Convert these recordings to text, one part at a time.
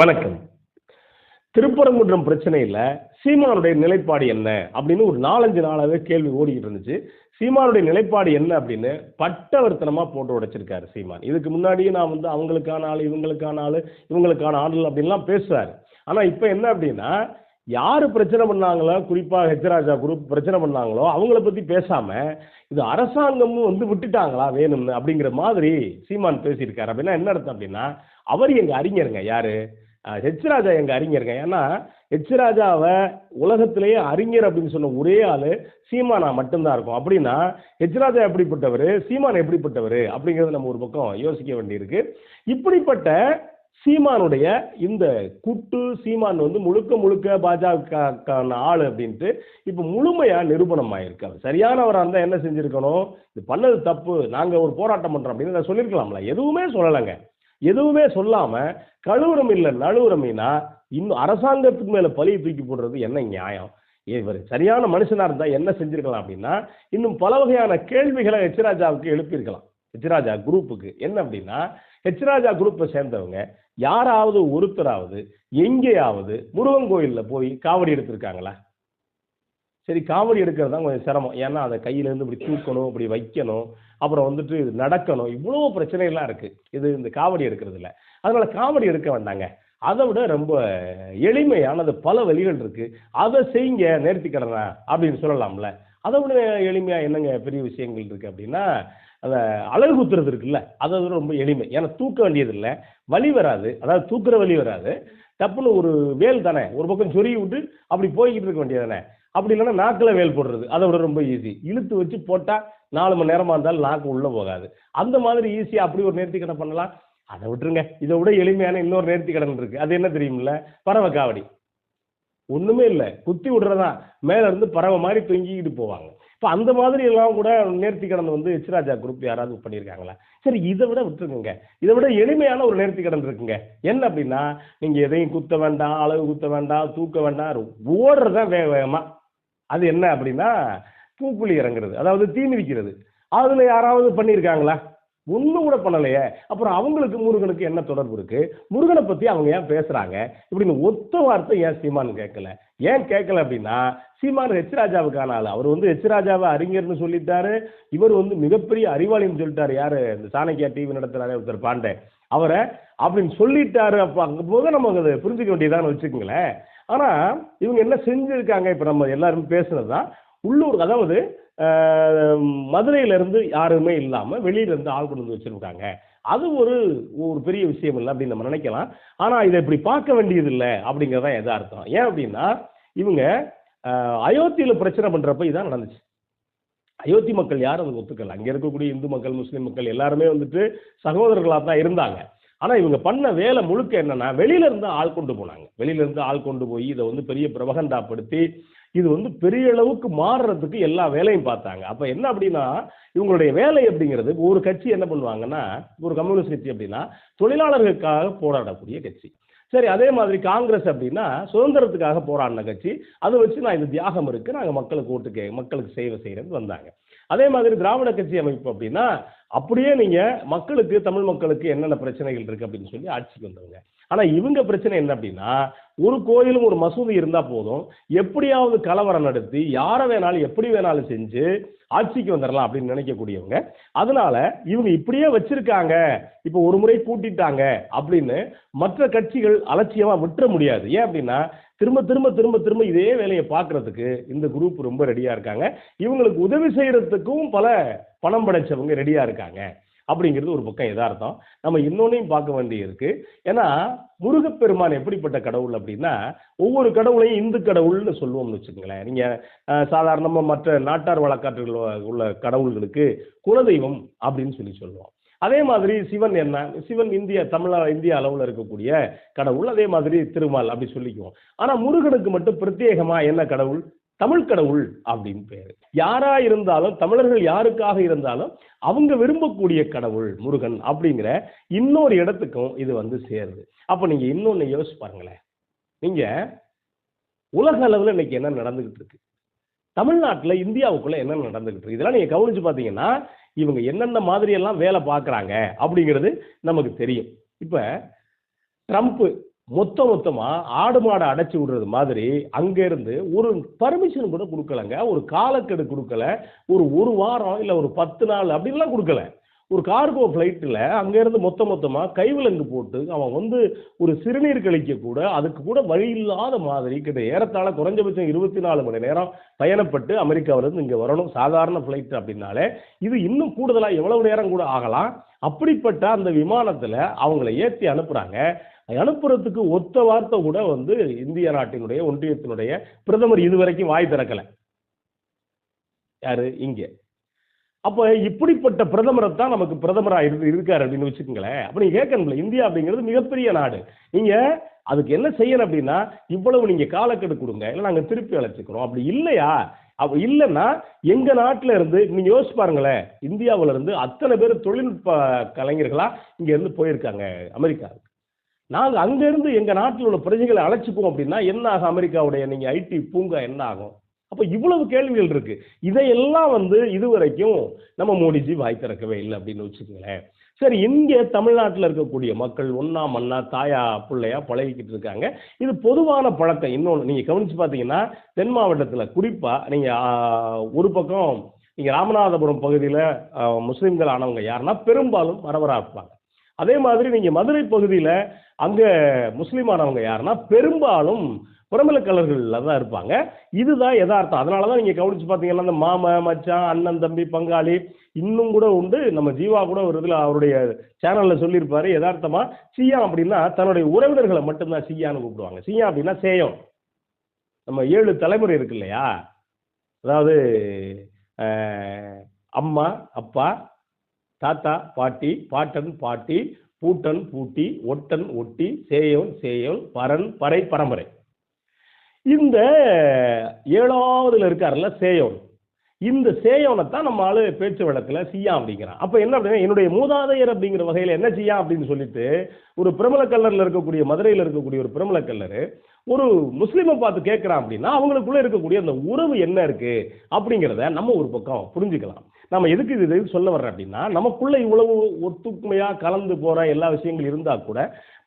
வணக்கம். திருப்பரங்குன்றம் பிரச்சனையில் சீமானுடைய நிலைப்பாடு என்ன? அப்படின்னு ஒரு நாலஞ்சு நாளாவே கேள்வி ஓடிக்கிட்டு இருந்துச்சு. சீமானுடைய நிலைப்பாடு என்ன அப்படின்னு பட்டவர்த்தனமா போட்டு உடைச்சிருக்காரு சீமான். இதுக்கு முன்னாடியே நான் வந்து அவங்களுக்கான ஆள் இவங்களுக்கான ஆள் இவங்களுக்கான ஆள் அப்படின்லாம் பேசுறாரு. ஆனா இப்போ என்ன அப்படின்னா யாரு பிரச்சனை பண்ணாங்களோ குறிப்பா ஹெச்ராஜா குரூப் பிரச்சனை பண்ணாங்களோ அவங்கள பத்தி பேசாம இது அரசாங்கமும் வந்து விட்டுட்டாங்களா வேணும்னு அப்படிங்கிற மாதிரி சீமான் பேசியிருக்காரு. அப்படின்னா என்ன அர்த்தம் அப்படின்னா அவர் எங்க அறிஞருங்க யாரு? ஹெச் ராஜா எங்க அறிஞருங்க ஏன்னா ஹெச் ராஜாவை உலகத்திலேயே அறிஞர் அப்படின்னு சொன்ன ஒரே ஆளு சீமானா மட்டும்தான் இருக்கும். அப்படின்னா ஹெச் ராஜா எப்படிப்பட்டவர் சீமான் எப்படிப்பட்டவர் அப்படிங்கிறது நம்ம ஒரு பக்கம் யோசிக்க வேண்டியிருக்கு. இப்படிப்பட்ட சீமானுடைய இந்த குட்டு சீமான் வந்து முழுக்க முழுக்க பாஜகக்கான ஆள் அப்படின்ட்டு இப்போ முழுமையா நிரூபணம் ஆயிருக்கு. அவர் சரியானவராக இருந்தால் என்ன செஞ்சிருக்கணும்? இது பண்ணது தப்பு நாங்கள் ஒரு போராட்டம் பண்ணுறோம் அப்படின்னு நான் சொல்லியிருக்கலாம்ல. எதுவுமே சொல்லலைங்க. எதுவுமே சொல்லாம கழுவுரம் இல்லை நழுவுறமைனா இன்னும் அரசாங்கத்துக்கு மேல பழியை தூக்கி போடுறது என்ன நியாயம்? இவர் சரியான மனுஷனா இருந்தா என்ன செஞ்சிருக்கலாம் அப்படின்னா இன்னும் பல வகையான கேள்விகளை ஹெச்ராஜாவுக்கு எழுப்பியிருக்கலாம். ஹெச்ராஜா குரூப்புக்கு. என்ன அப்படின்னா ஹெச்ராஜா குரூப்பை சேர்ந்தவங்க யாராவது ஒருத்தராவது எங்கேயாவது முருகன் கோயிலில் போய் காவடி எடுத்திருக்காங்களா? சரி காவடி எடுக்கிறது தான் கொஞ்சம் சிரமம். ஏன்னா அதை கையிலேருந்து இப்படி தூக்கணும் இப்படி வைக்கணும். அப்புறம் வந்துட்டு இது நடக்கணும். இவ்வளோ பிரச்சனைகள்லாம் இருக்குது இது இந்த காவடி எடுக்கிறதுல. அதனால் காவடி எடுக்க வேண்டாங்க. அதை விட ரொம்ப எளிமையானது பல வழிகள் இருக்குது அதை செய்யுங்க நேர்த்திக்கடனா அப்படின்னு சொல்லலாம்ல. அதை விட எளிமையாக என்னங்க பெரிய விஷயங்கள் இருக்குது அப்படின்னா அந்த அழகு குத்துறது இருக்குல்ல அதை விட ரொம்ப எளிமை. ஏன்னா தூக்க வேண்டியது இல்லை வலி வராது. அதாவது தூக்குற வலி வராது. டப்புன்னு ஒரு வேல் தானே. ஒரு பக்கம் சொருகி விட்டு அப்படி போய்கிட்டு இருக்க வேண்டியது தானே. அப்படி இல்லைன்னா நாக்கில் வேல் போடுறது. அதை விட ரொம்ப ஈஸி இழுத்து வச்சு போட்டால் நாலு மணி நேரமாக இருந்தாலும் நாக்கு உள்ளே போகாது. அந்த மாதிரி ஈஸியாக அப்படி ஒரு நேர்த்திக்கடன் பண்ணலாம். அதை விட்டுருங்க. இதை விட எளிமையான இன்னொரு நேர்த்திக்கடன் இருக்குது அது என்ன தெரியுமில்ல? பறவை காவடி. ஒன்றுமே இல்லை. குத்தி விடுறதா. மேல இருந்து பறவை மாதிரி தொங்கிக்கிட்டு போவாங்க. இப்போ அந்த மாதிரி எல்லாம் கூட நேர்த்திக்கடன் வந்து எச்ராஜா குரூப் யாராவது பண்ணியிருக்காங்களா? சரி இதை விட விட்டுருக்குங்க இதை விட எளிமையான ஒரு நேர்த்திக்கடன் இருக்குங்க. என்ன அப்படின்னா நீங்கள் எதையும் குத்த வேண்டாம் அளவு குத்த வேண்டாம் தூக்க வேண்டாம் ஓடுறதான் வேக வேகமாக அது என்ன அப்படின்னா பூப்புலி இறங்குறது அதாவது தீ மிதிக்கிறது அதுல யாராவது பண்ணியிருக்காங்களா? ஒன்றும் கூட பண்ணலையே. அப்புறம் அவங்களுக்கு முருகனுக்கு என்ன தொடர்பு இருக்கு? முருகனை பத்தி அவங்க ஏன் பேசுறாங்க? இப்படின்னு ஒத்த வார்த்தை ஏன் சீமான் கேட்கல? ஏன் கேட்கல அப்படின்னா சீமான் ஹெச் ராஜாவுக்கான ஆள். அவர் வந்து ஹெச் ராஜாவை அறிஞர்னு சொல்லிட்டாரு. இவர் வந்து மிகப்பெரிய அறிவாளின்னு சொல்லிட்டாரு யாரு? இந்த சாணக்கியா டிவி நடத்துறாரு ஒருத்தர் பாண்டே. அவரை அப்படின்னு சொல்லிட்டாரு. அப்போ அங்கே போது நம்ம அதை புரிஞ்சுக்க வேண்டியதான்னு வச்சுக்கோங்களேன். ஆனா இவங்க என்ன செஞ்சிருக்காங்க? இப்போ நம்ம எல்லாரும் பேசுனது தான் உள்ளூர் அதாவது மதுரையிலேருந்து மதுரையில இருந்து யாருமே இல்லாம வெளியில இருந்து ஆள் கொண்டு வந்து வச்சிருக்காங்க. அது ஒரு ஒரு பெரிய விஷயம் இல்லை அப்படின்னு நம்ம நினைக்கலாம். ஆனா இதை இப்படி பார்க்க வேண்டியது இல்லை அப்படிங்கறதான் எதார்த்தம் ஏன் அப்படின்னா இவங்க அயோத்தியில் அயோத்தியில பிரச்சனை பண்றப்ப இதான் நடந்துச்சு. அயோத்தி மக்கள் யாரும் அதுக்கு ஒத்துக்கல. அங்க இருக்கக்கூடிய இந்து மக்கள் முஸ்லீம் மக்கள் எல்லாருமே வந்துட்டு சகோதரர்களாக தான் இருந்தாங்க. ஆனா இவங்க பண்ண வேலை முழுக்க என்னன்னா வெளியில இருந்து ஆள் கொண்டு போனாங்க. வெளியில இருந்து ஆள் கொண்டு போய் இதை வந்து பெரிய பிரபகண்டாப்படுத்தி இது வந்து பெரிய அளவுக்கு மாறுறதுக்கு எல்லா வேலையும் பார்த்தாங்க. அப்ப என்ன அப்படின்னா இவங்களுடைய வேலை அப்படிங்கிறது ஒரு கட்சி என்ன பண்ணுவாங்கன்னா ஒரு கம்யூனிஸ்ட் கட்சி அப்படின்னா தொழிலாளர்களுக்காக போராடக்கூடிய கட்சி. சரி அதே மாதிரி காங்கிரஸ் அப்படின்னா சுதந்திரத்துக்காக போராடின கட்சி. அதை வச்சு நான் இது தியாகம் இருக்கு. நாங்கள் மக்களுக்கு ஓட்டு கே மக்களுக்கு சேவை செய்யறது வந்தாங்க. அதே மாதிரி திராவிட கட்சி அமைப்பு அப்படின்னா அப்படியே நீங்க மக்களுக்கு தமிழ் மக்களுக்கு என்னென்ன பிரச்சனைகள் இருக்கு அப்படின்னு சொல்லி ஆட்சிக்கு வந்தவங்க. ஆனா இவங்க பிரச்சனை என்ன அப்படின்னா ஒரு கோயிலும் ஒரு மசூதி இருந்தா போதும். எப்படியாவது கலவரம் நடத்தி யாரை வேணாலும் எப்படி வேணாலும் செஞ்சு ஆட்சிக்கு வந்துடலாம் அப்படின்னு நினைக்கக்கூடியவங்க. அதனால இவங்க இப்படியே வச்சிருக்காங்க. இப்போ ஒரு முறை கூட்டிட்டாங்க அப்படின்னு மற்ற கட்சிகள் அலட்சியமா விட்டுற முடியாது. ஏன் அப்படின்னா திரும்ப திரும்ப திரும்ப திரும்ப இதே வேலையை பார்க்கறதுக்கு இந்த குரூப் ரொம்ப ரெடியா இருக்காங்க. இவங்களுக்கு உதவி செய்யறதுக்கும் பல பணம் படைச்சவங்க ரெடியா இருக்காங்க. அப்படிங்கிறது ஒரு பக்கம் எதார்த்தம் நம்ம இன்னொன்னையும் பார்க்க வேண்டியிருக்கு. ஏன்னா முருகப்பெருமான் எப்படிப்பட்ட கடவுள் அப்படின்னா ஒவ்வொரு கடவுளையும் இந்து கடவுள்னு சொல்லுவோம்னு வச்சுக்கோங்களேன். நீங்க சாதாரணமாக சாதாரணமா மற்ற நாட்டார் வழக்காற்றுகள் உள்ள கடவுள்களுக்கு குலதெய்வம் அப்படின்னு சொல்லி சொல்லுவோம். அதே மாதிரி சிவன் என்ன? சிவன் இந்திய தமிழ இந்திய அளவில் இருக்கக்கூடிய கடவுள் அதே மாதிரி திருமால் அப்படி சொல்லிக்குவோம். ஆனால் முருகனுக்கு மட்டும் பிரத்யேகமாக என்ன கடவுள்? தமிழ் கடவுள் அப்படின்னு பேர். யாரா இருந்தாலும் தமிழர்கள் யாருக்காக இருந்தாலும் அவங்க விரும்பக்கூடிய கடவுள் முருகன் அப்படிங்கிற இன்னொரு இடத்துக்கும் இது வந்து சேருது. அப்ப நீங்க இன்னொன்னு யோசிச்சு பாருங்களேன். நீங்க உலக அளவில் இன்னைக்கு என்ன நடந்துகிட்டு இருக்கு? தமிழ்நாட்டில் இந்தியாவுக்குள்ள என்ன நடந்துகிட்டு இருக்கு? இதெல்லாம் நீங்க கவனிச்சு பார்த்தீங்கன்னா இவங்க என்னென்ன மாதிரி எல்லாம் வேலை பார்க்குறாங்க அப்படிங்கிறது நமக்கு தெரியும். இப்போ ட்ரம்ப்பு மொத்த மொத்தமாக ஆடு மாடை அடைச்சி விடுறது மாதிரி அங்கேருந்து ஒரு பர்மிஷன் கூட கொடுக்கலங்க. ஒரு காலக்கெடு கொடுக்கல. ஒரு ஒரு வாரம் இல்லை ஒரு பத்து நாள் அப்படின்லாம் கொடுக்கல. ஒரு கார்கோ ஃப்ளைட்டில் அங்கேருந்து மொத்த மொத்தமாக கைவிலங்கு போட்டு அவன் வந்து ஒரு சிறுநீர் கழிக்க கூட அதுக்கு கூட வழி இல்லாத மாதிரி கிட்ட ஏறத்தாழ குறைஞ்சபட்சம் இருபத்தி நாலு மணி நேரம் பயணப்பட்டு அமெரிக்காவிலேருந்து இங்கே வரணும். சாதாரண ஃப்ளைட் அப்படின்னாலே இது இன்னும் கூடுதலாக எவ்வளவு நேரம் கூட ஆகலாம். அப்படிப்பட்ட அந்த விமானத்தில் அவங்கள ஏற்றி அனுப்புகிறாங்க அனுப்புறதுக்கு ஒத்த வார்த்தை கூட வந்து இந்திய நாட்டினுடைய ஒன்றியத்தினுடைய பிரதமர் இதுவரைக்கும் வாய் திறக்கலை. யாரு? இங்கே. அப்போ இப்படிப்பட்ட பிரதமரை தான் நமக்கு பிரதமராக இரு இருக்கார் அப்படின்னு வச்சுக்கோங்களேன். அப்போ நீங்கள் கேட்கணும்ல இந்தியா அப்படிங்கிறது மிகப்பெரிய நாடு. நீங்கள் அதுக்கு என்ன செய்யணும் அப்படின்னா இவ்வளவு நீங்கள் காலக்கெடு கொடுங்க. இல்லை நாங்கள் திருப்பி அழைச்சிக்கிறோம். அப்படி இல்லையா? அப்போ இல்லைன்னா எங்கள் நாட்டில் இருந்து நீங்கள் யோசிச்சு பாருங்களேன் இந்தியாவுல இருந்து அத்தனை பேர் தொழில்நுட்ப கலைஞர்களாக இங்கேருந்து போயிருக்காங்க அமெரிக்காவுக்கு. நாங்கள் அங்கேருந்து எங்கள் நாட்டில் உள்ள பிரஜைகளை அழைச்சிப்போம் அப்படின்னா என்ன ஆகும்? அமெரிக்காவுடைய நீங்கள் ஐடி பூங்கா என்ன ஆகும்? அப்போ இவ்வளவு கேள்விகள் இருக்கு. இதையெல்லாம் வந்து இதுவரைக்கும் நம்ம மோடிஜி வாய் திறக்கவே இல்லை அப்படின்னு வச்சுக்கோங்களேன். சரி இங்கே தமிழ்நாட்டில் இருக்கக்கூடிய மக்கள் ஒன்னா மண்ணா தாயா பிள்ளையா பழகிக்கிட்டு இருக்காங்க. இது பொதுவான பழக்கம். இன்னொன்று நீங்கள் கவனிச்சு பார்த்தீங்கன்னா தென் மாவட்டத்தில் குறிப்பாக நீங்கள் ஒரு பக்கம் நீங்கள் ராமநாதபுரம் பகுதியில் முஸ்லீம்கள் ஆனவங்க யாருன்னா பெரும்பாலும் வரவராக இருப்பாங்க. அதே மாதிரி நீங்கள் மதுரை பகுதியில் அங்கே முஸ்லீம் ஆனவங்க யாருன்னா பெரும்பாலும் புறமலக்கலர்களில் தான் இருப்பாங்க. இதுதான் யதார்த்தம். அதனால தான் நீங்கள் கவனிச்சு பார்த்தீங்கன்னா அந்த மாமா மச்சான் அண்ணன் தம்பி பங்காளி இன்னும் கூட உண்டு. நம்ம ஜீவா கூட ஒரு இதில் அவருடைய சேனலில் சொல்லியிருப்பாரு யதார்த்தமாக சியா அப்படின்னா தன்னுடைய உறவினர்களை மட்டும்தான் சியான்னு கூப்பிடுவாங்க. சியா அப்படின்னா சேயம். நம்ம ஏழு தலைமுறை இருக்கு இல்லையா? அதாவது அம்மா அப்பா தாத்தா பாட்டி பாட்டன் பாட்டி பூட்டன் பூட்டி ஒட்டன் ஒட்டி சேயோன் சேயோன் பரன் பறை பரம்பரை. இந்த ஏழாவதுல இருக்காருல்ல சேயோன். இந்த சேயோனை தான் நம்ம ஆளு பேச்சு வழக்கில் சியா அப்படிங்கிறான். அப்போ என்ன அப்படின்னா என்னுடைய மூதாதையர் அப்படிங்கிற வகையில் என்ன செய்யா அப்படின்னு சொல்லிட்டு ஒரு பிரபல கல்லரில் இருக்கக்கூடிய மதுரையில் இருக்கக்கூடிய ஒரு பிரமல கல்லர் ஒரு முஸ்லீமை பார்த்து கேட்குறான் அப்படின்னா அவங்களுக்குள்ள இருக்கக்கூடிய அந்த உறவு என்ன இருக்கு அப்படிங்கிறத நம்ம ஒரு பக்கம் புரிஞ்சுக்கலாம். நம்ம எதுக்கு இது எதுக்கு சொல்ல வர்றோம் அப்படின்னா நமக்குள்ள இவ்வளவு ஒத்துமையாக கலந்து போகிற எல்லா விஷயங்கள் இருந்தால் கூட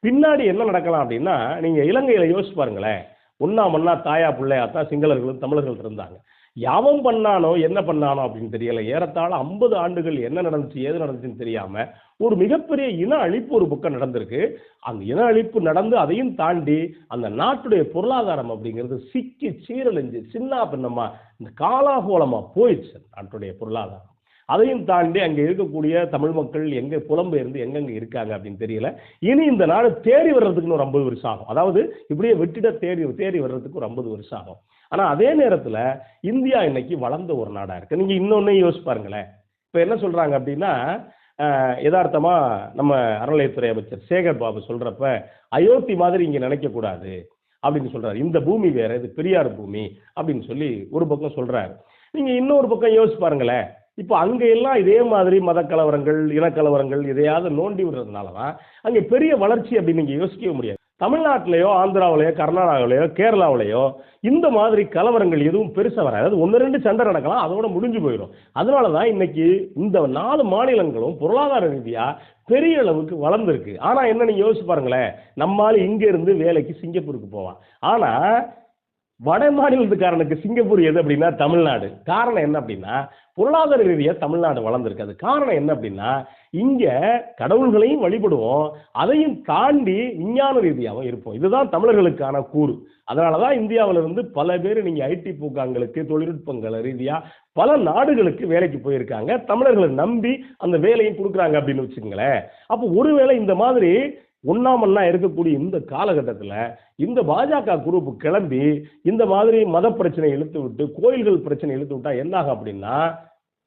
பின்னாடி என்ன நடக்கலாம் அப்படின்னா நீங்கள் இலங்கையில் யோசிச்சு பாருங்களேன். ஒன்னா மண்ணா தாயா பிள்ளையா தான் சிங்களர்களும் தமிழர்கள் இருந்தாங்க. யாவம் பண்ணானோ என்ன பண்ணானோ அப்படின்னு தெரியல. ஏறத்தாழ ஐம்பது ஆண்டுகள் என்ன நடந்துச்சு ஏது நடந்துச்சுன்னு தெரியாம ஒரு மிகப்பெரிய இன அழிப்பு ஒரு பக்கம் நடந்திருக்கு. அந்த இன அழிப்பு நடந்து அதையும் தாண்டி அந்த நாட்டுடைய பொருளாதாரம் அப்படிங்கிறது சிக்கி சீரழிஞ்சு சின்ன பின்னமா இந்த காலாகோலமா போயிடுச்சு நாட்டுடைய பொருளாதாரம். அதையும் தாண்டி அங்கே இருக்கக்கூடிய தமிழ் மக்கள் எங்கே புலம்பெயர்ந்து எங்கெங்கே இருக்காங்க அப்படின்னு தெரியல. இனி இந்த நாடு தேடி வர்றதுக்குன்னு ஒரு ஐம்பது வருஷம் ஆகும். அதாவது இப்படியே வெட்டிட தேடி தேடி வர்றதுக்கு ஒரு ஐம்பது வருஷம் ஆகும். ஆனால் அதே நேரத்தில் இந்தியா இன்னைக்கு வளர்ந்த ஒரு நாடாக இருக்குது நீங்கள் இன்னொன்னு யோசிச்சு பாருங்களேன். இப்போ என்ன சொல்கிறாங்க அப்படின்னா யதார்த்தமாக நம்ம அறநிலையத்துறை அமைச்சர் சேகர் பாபு சொல்கிறப்ப அயோத்தி மாதிரி இங்கே நினைக்கக்கூடாது அப்படின்னு சொல்கிறார் இந்த பூமி வேறு இது பெரியார் பூமி அப்படின்னு சொல்லி ஒரு பக்கம் சொல்கிறார் நீங்கள் இன்னொரு பக்கம் யோசிச்சு பாருங்களேன். இப்போ அங்கே எல்லாம் இதே மாதிரி மத கலவரங்கள் இனக்கலவரங்கள் எதையாவது நோண்டி விடுறதுனால தான் அங்கே பெரிய வளர்ச்சி அப்படின்னு நீங்கள் யோசிக்கவே முடியாது. தமிழ்நாட்டிலேயோ ஆந்திராவிலேயோ கர்நாடகாவிலேயோ கேரளாவிலேயோ இந்த மாதிரி கலவரங்கள் எதுவும் பெருசாக வராது. அதாவது ஒன்று ரெண்டு சண்டை நடக்கலாம் அதோட முடிஞ்சு போயிடும். அதனால தான் இன்னைக்கு இந்த நாலு மாநிலங்களும் பொருளாதார ரீதியாக பெரிய அளவுக்கு வளர்ந்துருக்கு. ஆனால் என்ன நீங்கள் யோசிச்சு பாருங்களேன் நம்மால் இங்கேருந்து வேலைக்கு சிங்கப்பூருக்கு போவான் ஆனால் வட மாநிலத்துக்காரனுக்கு சிங்கப்பூர் எது அப்படின்னா தமிழ்நாடு. காரணம் என்ன அப்படின்னா பொருளாதார ரீதியாக தமிழ்நாடு வளர்ந்துருக்கு. அது காரணம் என்ன அப்படின்னா இங்கே கடவுள்களையும் வழிபடுவோம் அதையும் தாண்டி விஞ்ஞான ரீதியாகவும் இருப்போம். இதுதான் தமிழர்களுக்கான கூறு. அதனால தான் இந்தியாவிலிருந்து பல பேர் நீங்கள் ஐடி பூக்காங்களுக்கு தொழில்நுட்பங்கள் ரீதியாக பல நாடுகளுக்கு வேலைக்கு போயிருக்காங்க. தமிழர்களை நம்பி அந்த வேலையும் கொடுக்குறாங்க அப்படின்னு வச்சுக்கோங்களேன். அப்போ ஒருவேளை இந்த மாதிரி ஒன்னாமன்னா இருக்கக்கூடிய இந்த காலகட்டத்தில் இந்த பாஜக குரூப் கிளம்பி இந்த மாதிரி மத பிரச்சனை இழுத்து விட்டு கோயில்கள் பிரச்சனை இழுத்து விட்டா என்னாகும் அப்படின்னா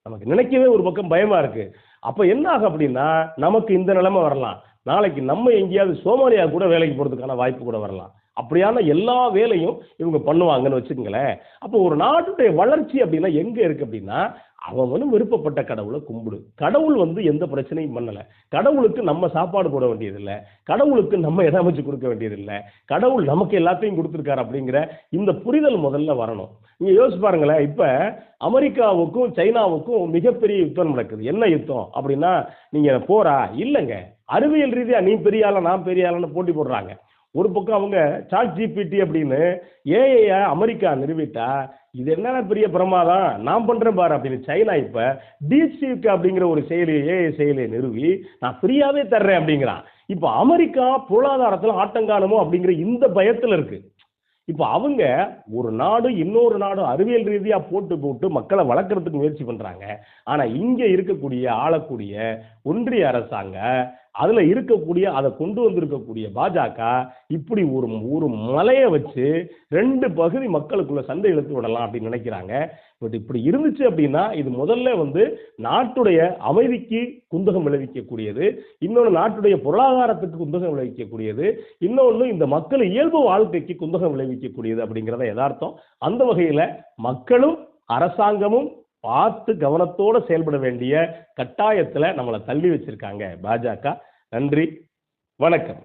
நமக்கு நினைக்கவே ஒரு பக்கம் பயமா இருக்கு. அப்ப என்னாகும் அப்படின்னா நமக்கு இந்த நிலைமை வரலாம். நாளைக்கு நம்ம எங்கேயாவது சோமாலியா கூட வேலைக்கு போறதுக்கான வாய்ப்பு கூட வரலாம். அப்படியான எல்லா வேலையும் இவங்க பண்ணுவாங்கன்னு வச்சுக்கோங்களேன். அப்போ ஒரு நாட்டுடைய வளர்ச்சி அப்படின்னா எங்க இருக்கு அப்படின்னா அவன் வந்து விருப்பப்பட்ட கடவுளை கும்பிடு. கடவுள் வந்து எந்த பிரச்சனையும் பண்ணல. கடவுளுக்கு நம்ம சாப்பாடு போட வேண்டியதில்லை. கடவுளுக்கு நம்ம எதை அமைச்சு கொடுக்க வேண்டியதில்லை. கடவுள் நமக்கு எல்லாத்தையும் கொடுத்துருக்காரு அப்படிங்கிற இந்த புரிதல் முதல்ல வரணும். நீங்க யோசிச்சு பாருங்களேன். இப்ப அமெரிக்காவுக்கும் சைனாவுக்கும் மிகப்பெரிய யுத்தம் நடக்குது. என்ன யுத்தம் அப்படின்னா நீங்க போறா? இல்லைங்க. அறிவியல் ரீதியா நீ பெரிய ஆளா நான் பெரிய ஆளான்னு போட்டி போடுறாங்க. ஒரு பக்கம் அவங்க சாட் ஜிபிடி அப்படின்னு ஏஐ அமெரிக்கா நிறுவிட்டா இது என்ன பெரிய பிரமாதம்? நான் பண்றேன் பாரு அப்படின்னு சைனா இப்ப டீப்சீக் அப்படிங்கிற ஒரு செயலி ஏஐ செயலியை நிறுவி நான் ஃப்ரீயாவே தர்றேன் அப்படிங்கிறான். இப்போ அமெரிக்கா பொருளாதாரத்துல ஆட்டங்காலமோ அப்படிங்கிற இந்த பயத்துல இருக்கு. இப்போ அவங்க ஒரு நாடு இன்னொரு நாடு அறிவியல் ரீதியா போட்டு போட்டு மக்களை வளர்க்கறதுக்கு முயற்சி பண்றாங்க. ஆனா இங்க இருக்கக்கூடிய ஆளக்கூடிய ஒன்றிய அரசாங்க அதுல இருக்கக்கூடிய அதை கொண்டு வந்திருக்கக்கூடிய பாஜக இப்படி ஒரு ஒரு மலையை வச்சு ரெண்டு பகுதி மக்களுக்குள்ள சண்டை இழுத்து விடலாம் அப்படின்னு நினைக்கிறாங்க. பட் இப்படி இருந்துச்சு அப்படின்னா இது முதல்ல வந்து நாட்டுடைய அமைதிக்கு குந்தகம் விளைவிக்கக்கூடியது. இன்னொன்று நாட்டுடைய பொருளாதாரத்துக்கு குந்தகம் விளைவிக்கக்கூடியது. இன்னொன்று இந்த மக்கள் இயல்பு வாழ்க்கைக்கு குந்தகம் விளைவிக்கக்கூடியது அப்படிங்கிறத யதார்த்தம். அந்த வகையில மக்களும் அரசாங்கமும் பார்த்து கவனத்தோடு செயல்பட வேண்டிய கட்டாயத்தில் நம்மளை தள்ளி வச்சிருக்காங்க பாஜக. நன்றி. வணக்கம்.